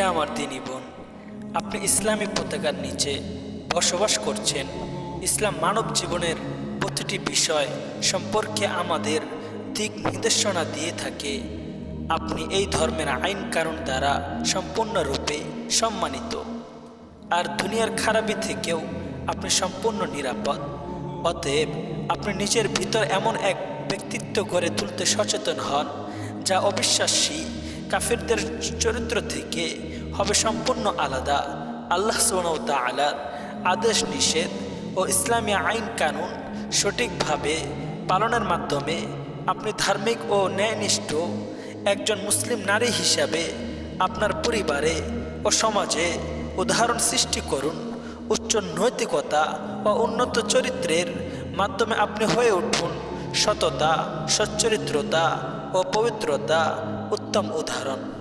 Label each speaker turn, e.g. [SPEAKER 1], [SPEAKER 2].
[SPEAKER 1] হে আমার দিনী বোন, আপনি ইসলামী পতাকার নিচে বসবাস করছেন। ইসলাম মানব জীবনের প্রতিটি বিষয় সম্পর্কে আমাদের দিক নির্দেশনা দিয়ে থাকে। আপনি এই ধর্মের আইন কানুন দ্বারা সম্পূর্ণরূপে সম্মানিত। আর দুনিয়ার খারাপি থেকেও আপনি সম্পূর্ণ নিরাপদ। অতএব আপনি নিজের ভিতর এমন এক ব্যক্তিত্ব গড়ে তুলতে সচেতন হন, যা অবিশ্বাসী কাফিরদের চরিত্র থেকে হবে সম্পূর্ণ আলাদা। আল্লাহ আলার আদেশ নিষেধ ও ইসলামী আইন কানুন সঠিকভাবে পালনের মাধ্যমে আপনি ধার্মিক ও ন্যায়নিষ্ঠ একজন মুসলিম নারী হিসাবে আপনার পরিবারে ও সমাজে উদাহরণ সৃষ্টি করুন। উচ্চ নৈতিকতা ও উন্নত চরিত্রের মাধ্যমে আপনি হয়ে উঠুন। সততা, সচ্চরিত্রতা ও পবিত্রতা উত্তম উদাহরণ।